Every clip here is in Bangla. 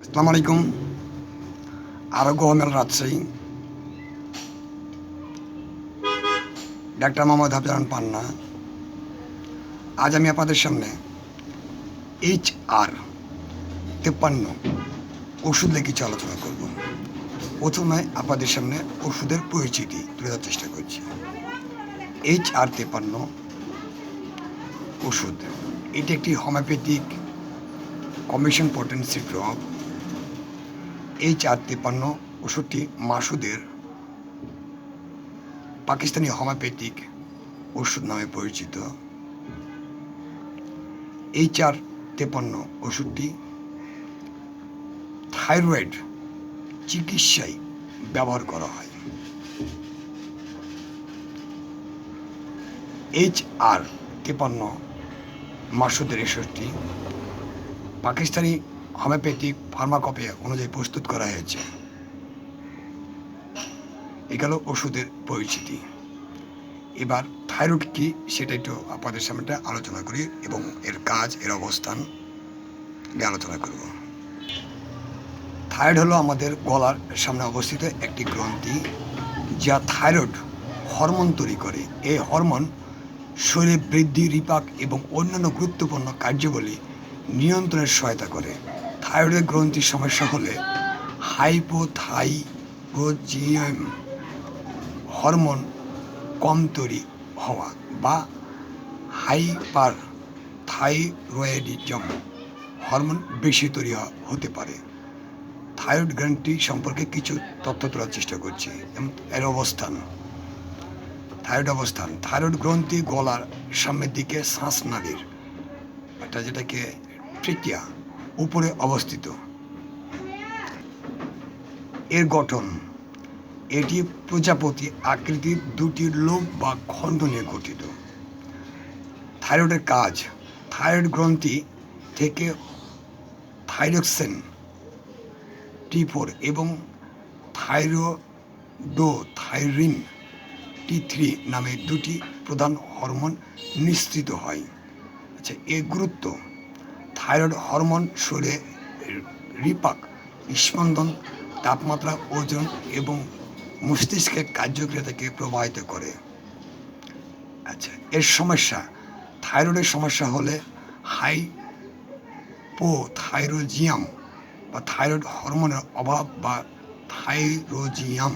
আসসালামু আলাইকুম আরোগ্য হোমেল রাজশাহী ডাক্তার মোহাম্মদ হাফজান পান্না আজ আমি আপনাদের সামনে এইচ আর তেপ্পান্ন ওষুধ নিয়ে কিছু আলোচনা করব প্রথমে আপনাদের সামনে ওষুধের পরিচিতি তুলে ধরার চেষ্টা করছি এইচ আর তেপ্পান্ন ওষুধ এটি একটি হোমিওপ্যাথিক কমিশন পটেন্সি ড্রপ এই চার তিপ্পান্ন ওষুধটি মাসুদের পাকিস্তানি হোমিওপ্যাথিক ওষুধ নামে পরিচিত। এই চার তেপান্ন ওষুধটি থাইরয়েড চিকিৎসায় ব্যবহার করা হয়। এইচ আর তেপান্ন মাসুদের ওষুধটি পাকিস্তানি হোমিওপ্যাথিক ফার্মাকপে অনুযায়ী প্রস্তুত করা হয়েছে। এ গেল ওষুধের পরিচিতি। এবার থাইরয়েড কি সেটা একটু আপনাদের সামনে আলোচনা করি এবং এর কাজ, এর অবস্থান নিয়ে আলোচনা করব। থাইরয়েড হলো আমাদের গলার সামনে অবস্থিত একটি গ্রন্থি যা থাইরয়েড হরমোন তৈরি করে। এই হরমোন শরীরে বৃদ্ধি, রিপাক এবং অন্যান্য গুরুত্বপূর্ণ কার্যাবলী নিয়ন্ত্রণের সহায়তা করে। থাইরয়েড গ্রন্থির সমস্যা হলে হাইপোথাইরোজিয়াম হরমোন কম তৈরি হওয়া বা হাইপার থাইরয়েডিজম হরমোন বেশি তৈরি হতে পারে। থাইরয়েড গ্রন্থি সম্পর্কে কিছু তথ্য তোলার চেষ্টা করছি, যেমন এর অবস্থান। থাইরয়েড অবস্থান। থাইরয়েড গ্রন্থি গলার সামনের দিকে শ্বাসনালীর এটা যেটাকে ট্রিকিয়া উপরে অবস্থিত। এর গঠন, এটি প্রজাপতি আকৃতির দুটি লোভ বা খণ্ড নিয়ে গঠিত। থাইরয়েডের কাজ, থাইরয়েড গ্রন্থি থেকে থাইরক্সেন, টি ফোর এবং থাইরোডো থাইরিন টি থ্রি নামে দুটি প্রধান হরমোন নিঃসৃত হয়। আচ্ছা এর গুরুত্ব? থাইরয়েড হরমোন শরীরে রিপাক স্পন্দন তাপমাত্রা, ওজন এবং মস্তিষ্কের কার্যক্রিয়াকে প্রভাবিত করে। আচ্ছা এর সমস্যা, থাইরয়েডের সমস্যা হলে হাই থাইরোজিয়াম বা থাইরয়েড হরমোনের অভাব বা থাইরোজিয়াম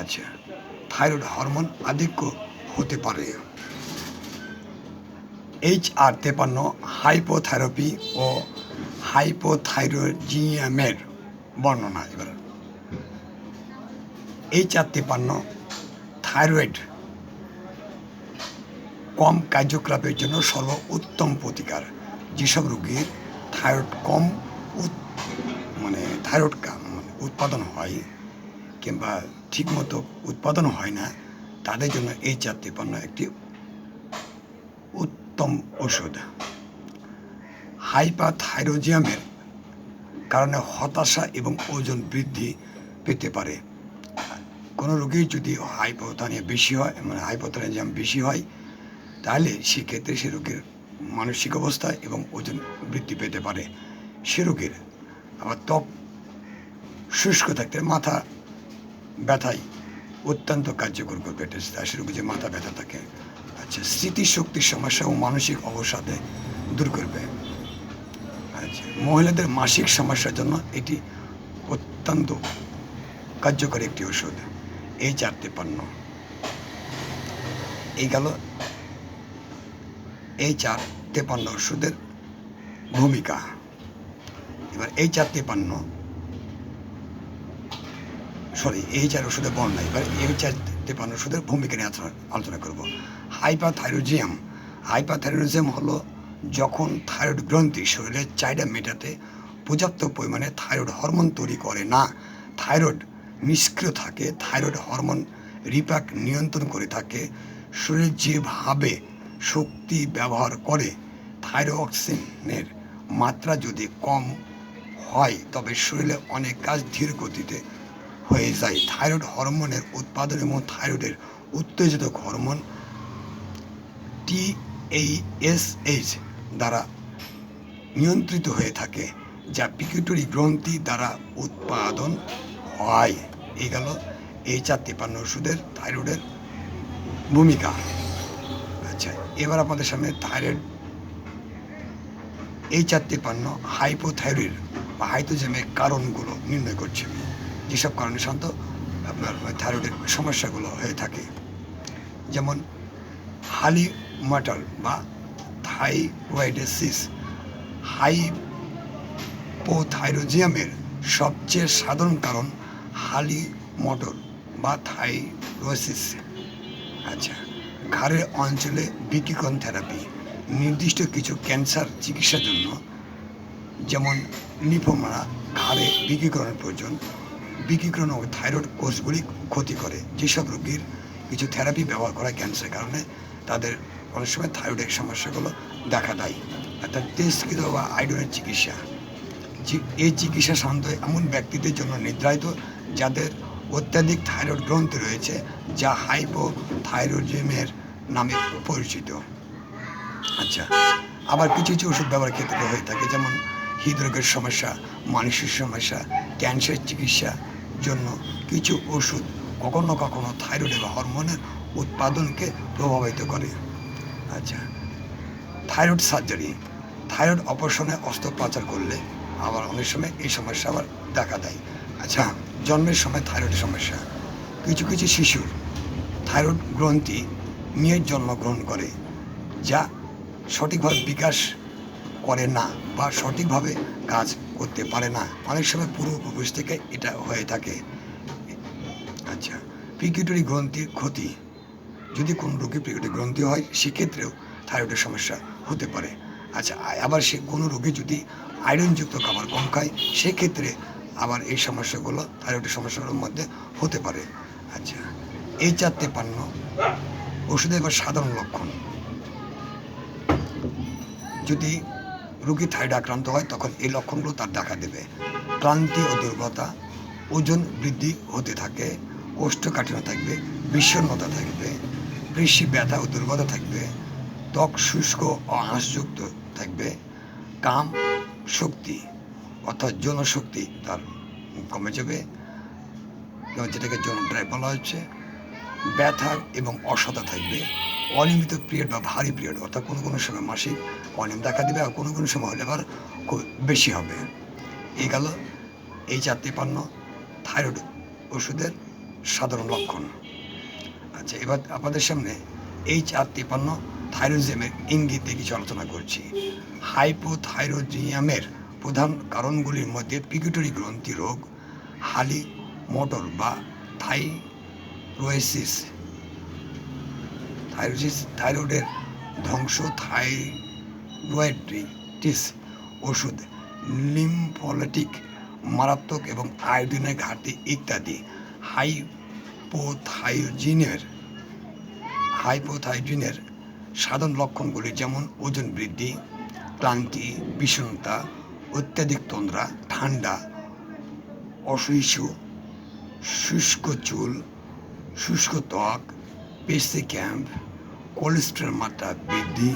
আচ্ছা থাইরয়েড হরমোন আধিক্য হতে পারে। এইচ আর তেপান্ন হাইপোথাইরপি ও হাইপোথাইরোজিয়ামের বর্ণনা এবার। এইচ আর তেপান্ন থাইরয়েড কম কার্যকলাপের জন্য সর্ব উত্তম প্রতিকার। যেসব রোগীর থাইরয়েড কম মানে থাইরয়েড মানে উৎপাদন হয় কিংবা ঠিকমতো উৎপাদন হয় না, তাদের জন্য এই চার তিপ্পান্ন একটি উত্তম ওষুধ হাইপাথাইরোজিয়ামের কারণে হতাশা এবং ওজন বৃদ্ধি পেতে পারে। কোনো রোগীর যদি হাইপোথানিয়া বেশি হয় মানে হাইপোথানিয়াম বেশি হয়, তাহলে সেক্ষেত্রে সে রোগীর মানসিক অবস্থা এবং ওজন বৃদ্ধি পেতে পারে। সে রোগীর আবার ত্বক শুষ্ক থাকতে মাথা ব্যথায় অত্যন্ত কার্যকর করবে। এটা সে রোগী যে মাথা ব্যথা থাকে। আচ্ছা স্মৃতিশক্তির সমস্যা ও মানসিক অবসাদে দূর করবে। আচ্ছা মহিলাদের মাসিক সমস্যার জন্য এটি অত্যন্ত কার্যকরী একটি ওষুধ। এই চারটে পণ্য। এই গেল। এই চার তেপান্ন ওষুধের ভূমিকা। এবার এই চার তেপান্ন সরি, এই চার ওষুধের বর্ণনা। এবার এই চার তেপান্ন ওষুধের ভূমিকা নিয়ে আলোচনা আলোচনা করব। হাইপাথাইরোজিয়াম হাইপাথাইরোজিয়াম হলো যখন থাইরয়েড গ্রন্থি শরীরের চাহিদা মেটাতে পর্যাপ্ত পরিমাণে থাইরয়েড হরমোন তৈরি করে না। থাইরয়েড নিষ্ক্রিয় থাকে, থাইরয়েড হরমোন রিপাক নিয়ন্ত্রণ করে থাকে, শরীর যেভাবে শক্তি ব্যবহার করে থাইরোক্সিনের মাত্রা যদি কম হয়, তবে শরীরে অনেক কাজ ধীর গতিতে হয়ে যায়। থাইরয়েড হরমোনের উৎপাদন এবং থাইরয়েডের উত্তেজিত হরমোন টি এই এস এইচ দ্বারা নিয়ন্ত্রিত হয়ে থাকে, যা পিকিউটরি গ্রন্থি দ্বারা উৎপাদন হয়। এই গেল এই চার তিপ্পান্ন ওষুধের থাইরয়েডের ভূমিকা। আচ্ছা এবার আপনাদের সামনে থাইরয়েড এই চার তিপ্পান্ন হাইপোথাইরয়েড বা হাইপোজেমের কারণগুলো নির্ণয় করছে যেসব কারণে শান্ত আপনার থাইরয়েডের সমস্যাগুলো হয়ে থাকে। যেমন হালি মাটার বা থাইরয়েডেসিস, হাইপোথাইরোজিয়ামের সবচেয়ে সাধারণ কারণ হালি মটর বা থাইরোসিস আচ্ছা ঘাড়ের অঞ্চলে বিকিকরণ থেরাপি, নির্দিষ্ট কিছু ক্যান্সার চিকিৎসার জন্য, যেমন লিফোমা ঘাড়ে বিকিকরণের প্রয়োজন, বিকিকরণ ও থাইরয়েড কোষগুলি ক্ষতি করে। যেসব রোগীর কিছু থেরাপি ব্যবহার করা ক্যান্সারের কারণে তাদের অনেক সময় থাইরয়েডের সমস্যাগুলো দেখা দেয়। অর্থাৎ তেজকৃত বা আয়োডনের চিকিৎসা। এই চিকিৎসা সাধারণত এমন ব্যক্তিদের জন্য নির্ধারিত যাদের অত্যাধিক থাইরয়েড গ্রন্থি রয়েছে, যা হাইপো থাইরয়েডিজমের নামে পরিচিত। আচ্ছা আবার কিছু কিছু ওষুধ ব্যবহার ক্ষেত্রে হয়ে থাকে, যেমন হৃদরোগের সমস্যা, মানসিক সমস্যা ক্যান্সার চিকিৎসার জন্য কিছু ওষুধ কখনো কখনো থাইরয়েড বা হরমোনের উৎপাদনকে প্রভাবিত করে। আচ্ছা। থাইরয়েড সার্জারি, থাইরয়েড অপারেশনে অস্ত্রোপচার করলে আবার অনেক সময় এই সমস্যা আবার দেখা দেয়। আচ্ছা জন্মের সময় থাইরয়েডের সমস্যা। কিছু কিছু শিশুর থাইরয়েড গ্রন্থি মেয়ের জন্মগ্রহণ করে, যা সঠিকভাবে বিকাশ করে না বা সঠিকভাবে কাজ করতে পারে না। অনেক সময় পূর্বপুরুষ থেকে এটা হয়ে থাকে। আচ্ছা পিকিউটারি গ্রন্থির ক্ষতি যদি কোনো রোগী পিকিউটারি গ্রন্থি হয়, সেক্ষেত্রেও থাইরয়েডের সমস্যা হতে পারে। আচ্ছা আবার সে কোনো রোগী যদি আয়রনযুক্ত খাবার কম খায়, সেক্ষেত্রে আবার এই সমস্যাগুলো, থাইরয়েডের সমস্যাগুলোর মধ্যে হতে পারে। আচ্ছা এই চারটে পান্ন ওষুধের এবার সাধারণ লক্ষণ। যদি রোগী থাইরয়েড আক্রান্ত হয়, তখন এই লক্ষণগুলো তার দেখা দেবে। ক্লান্তি ও দুর্বলতা, ওজন বৃদ্ধি হতে থাকে, কোষ্ঠকাঠিন্য থাকবে, বিষণ্ণতা থাকবে পেশি ব্যথা ও দুর্বলতা থাকবে, ত্বক শুষ্ক ও আঁশযুক্ত থাকবে, কাম শক্তি অর্থাৎ যৌনশক্তি তার কমে যাবে যেটাকে যৌন ড্রাইভ বলা হচ্ছে। ব্যথা এবং অসতা থাকবে, অনিয়মিত পিরিয়ড বা ভারী পিরিয়ড, অর্থাৎ কোনো কোনো সময় মাসিক অনিয়ম দেখা দেবে আর কোনো কোনো সময় হলে আবার খুব বেশি হবে। এই গেল এই চারটি পান্ন থাইরয়েড ওষুধের সাধারণ লক্ষণ। আচ্ছা এবার আপনাদের সামনে এই চার তিপান্ন থাইরোজিয়ামের ইঙ্গিতে কিছু আলোচনা করছি। হাইপোথাইরোজিয়ামের প্রধান কারণগুলির মধ্যে পিকিউটরি গ্রন্থি রোগ, হালি মোটর বা থাইরোয়েসিস থাইরোসিস, থাইরয়েডের ধ্বংস, থাইরয়েডিটিস, ওষুধ লিম্ফোলাইটিক মারাত্মক এবং আয়োডিনের ঘাটতি ইত্যাদি। হাইপোথাইজিনের হাইপোথাইজিনের সাধারণ লক্ষণগুলি যেমন ওজন বৃদ্ধি, ক্লান্তি, বিষণ্ণতা, অত্যাধিক তন্দ্রা, ঠান্ডা, অসহিষ্ণু, শুষ্ক চুল, শুষ্ক ত্বক, পেশি ক্যাম্প, কোলেস্ট্রল মাত্রা বৃদ্ধি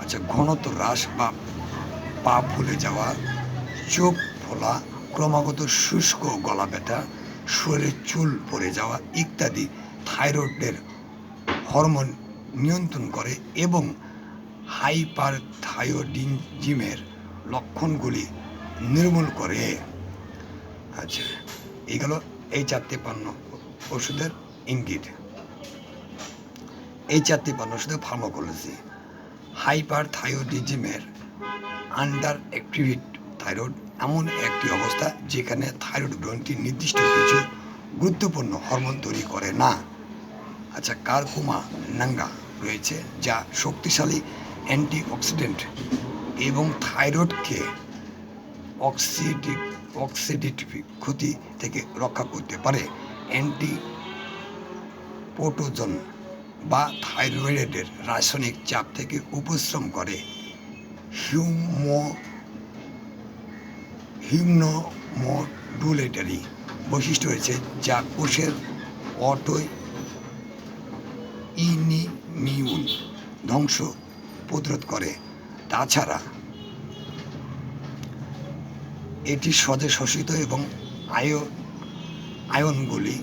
আচ্ছা ঘনত্ব হ্রাস বা পা ফুলে যাওয়া, চোখ ফোলা, ক্রমাগত শুষ্ক গলা ব্যথা শরীরে চুল পড়ে যাওয়া ইত্যাদি থাইরয়েডের হরমোন নিয়ন্ত্রণ করে এবং হাইপার থাইরয়েডিজমের লক্ষণগুলি নির্মূল করে। আচ্ছা এগুলো এই চারটি পণ্য ওষুধের ইঙ্গিত। এই চারটি পণ্য ওষুধের ফার্মাকোলজি। হাইপার থাইরয়েডিজমের আন্ডার অ্যাক্টিভিট থাইরয়েড এমন একটি অবস্থা যেখানে থাইরয়েড গ্রন্থি নির্দিষ্ট কিছু গুরুত্বপূর্ণ হরমোন তৈরি করে না। আচ্ছা কারকুমা নাঙ্গা রয়েছে, যা শক্তিশালী অ্যান্টিঅক্সিডেন্ট এবং থাইরয়েডকে অক্সিডি অক্সিডেটিভ ক্ষতি থেকে রক্ষা করতে পারে। অ্যান্টি পোটোজন বা থাইরয়েডের রাসায়নিক চাপ থেকে উপশ্রম করে। হিউমো হিউমোমডুলেটারি বৈশিষ্ট্য রয়েছে যা কোষের অটো ইনিমিউন ধ্বংস প্রতিরোধ করে। তাছাড়া, এটি সদে শোষিত এবং আয়ো আয়নগুলি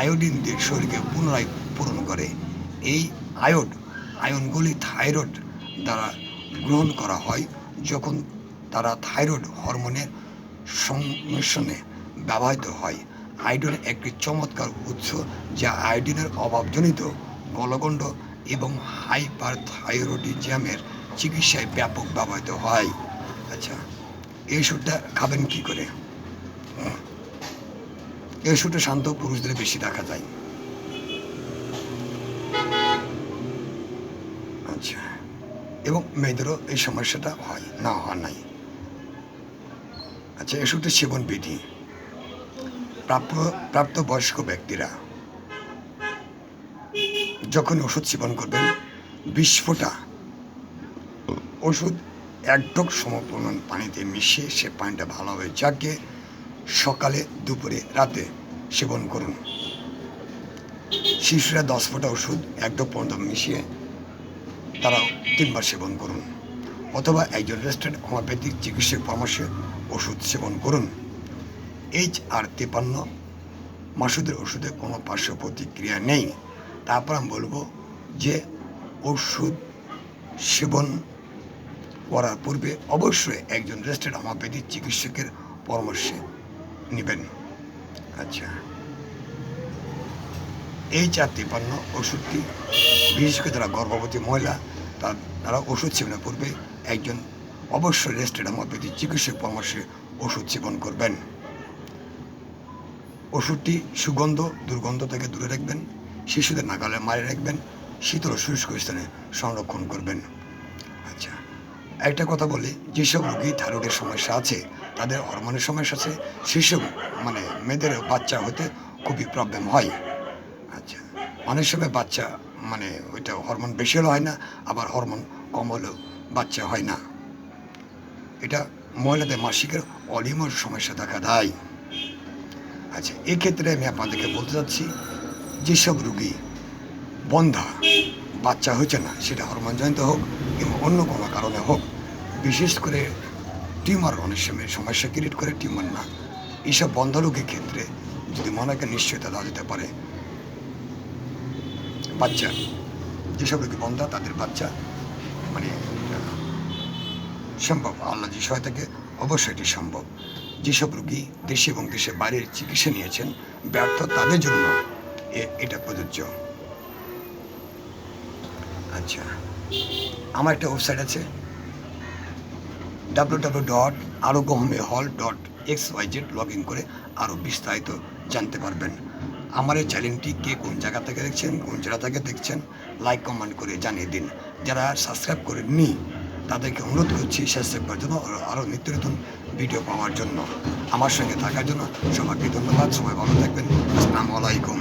আয়োডিন দিয়ে শরীরকে পুনরায় পূরণ করে। এই আয়োড আয়নগুলি থাইরয়েড দ্বারা গ্রহণ করা হয় যখন তারা থাইরয়েড হরমোনের সংমিশ্রণে ব্যবহৃত হয়। আয়োডিন একটি চমৎকার উৎস যা আয়োডিনের অভাবজনিত গলগণ্ড এবং হাইপার থাইরয়েডিজমের চিকিৎসায় ব্যাপক ব্যবহৃত হয়। আচ্ছা এই ওষুধটা খাবেন কি করে? এই ওষুধটা শান্ত পুরুষদের বেশি দেখা যায়। আচ্ছা এবং মেয়েদেরও এই সমস্যাটা হয়, না হওয়া নাই। আচ্ছা এই ওষুধটা সেবন বিধি। প্রাপ্য, প্রাপ্তবয়স্ক ব্যক্তিরা যখন ওষুধ সেবন করবেন, বিশ ফোঁটা ওষুধ এক ঢোক সমপরিমাণ পানিতে মিশিয়ে সে পানিটা ভালোভাবে জাগিয়ে সকালে, দুপুরে, রাতে সেবন করুন। শিশুরা দশ ফোঁটা ওষুধ এক ঢোক পর্যন্ত মিশিয়ে তারা তিনবার সেবন করুন। অথবা একজন রেজিস্টার্ড হোমিওপ্যাথিক চিকিৎসক পরামর্শে ওষুধ সেবন করুন। এইচ আর তেপান্ন, মাসুদের ওষুধে কোনো পার্শ্ব প্রতিক্রিয়া নেই। তারপর আমি বলব যে ওষুধ সেবন করার পূর্বে অবশ্যই একজন রেজিস্টার্ড হোমিওপ্যাথিক চিকিৎসকের পরামর্শে নেবেন। আচ্ছা। এই চার তিপ্পান্ন ওষুধটি, বিশেষ করে যারা গর্ভবতী মহিলা তার তারা ওষুধ সেবনের পূর্বে একজন অবশ্যই রেজিস্টার্ড হোমিওপ্যাথি চিকিৎসক পরামর্শে ওষুধ সেবন করবেন। ওষুধটি সুগন্ধ, দুর্গন্ধ থেকে দূরে রাখবেন, শিশুদের নাগালে মারে রাখবেন, শীতল শুষ্ক স্থানে সংরক্ষণ করবেন। আচ্ছা একটা কথা বলি, যেসব রোগী থাইরয়েডের সমস্যা আছে, তাদের হরমোনের সমস্যা আছে, সেসব মানে মেয়েদের বাচ্চা হতে খুবই প্রবলেম হয়। আচ্ছা অনেক সময় বাচ্চা মানে ওইটা হরমোন বেশি হলেও হয় না, আবার হরমোন কম হলেও বাচ্চা হয় না। এটা মহিলাদের মাসিকের অলিমর সমস্যা দেখা দেয়। আচ্ছা এক্ষেত্রে আমি আপনাদেরকে বলতে চাচ্ছি, যেসব রুগী বন্ধা বাচ্চা হচ্ছে না, সেটা হরমোনজনিত হোক কিংবা অন্য কোনো কারণে হোক, বিশেষ করে টিউমার অনেক সময় সমস্যা ক্রিয়েট করে, টিউমার না। এইসব বন্ধ রোগের ক্ষেত্রে যদি মনেকে নিশ্চয়তা দেওয়া যেতে পারে বাচ্চা। যেসব রোগী বন্ধা, তাদের বাচ্চা। মানে সম্ভব। আল্লাহ যে সহায় থেকে অবশ্যই এটি সম্ভব। যেসব রোগী দেশে এবং দেশের বাইরের চিকিৎসা নিয়েছেন, ব্যর্থ তাদের জন্য এটা প্রযোজ্য। আচ্ছা আমার একটা ওয়েবসাইট আছে। ডাব্লু ডাব্লু ডট আরোগ্য হোমে হল dot X Y Z log in করে আরও বিস্তারিত জানতে পারবেন। আমার এই চ্যানেলটি কে কোন জায়গা থেকে দেখছেন, কোন জেলা থেকে দেখছেন লাইক কমেন্ট করে জানিয়ে দিন। যারা সাবস্ক্রাইব করে করেননি, তাদেরকে অনুরোধ করছি সাবস্ক্রাইব করার জন্য আর আরও নিত্য নতুন ভিডিও পাওয়ার জন্য। আমার সঙ্গে থাকার জন্য সবাইকে ধন্যবাদ, সবাই ভালো থাকবেন। আসসালামু আলাইকুম।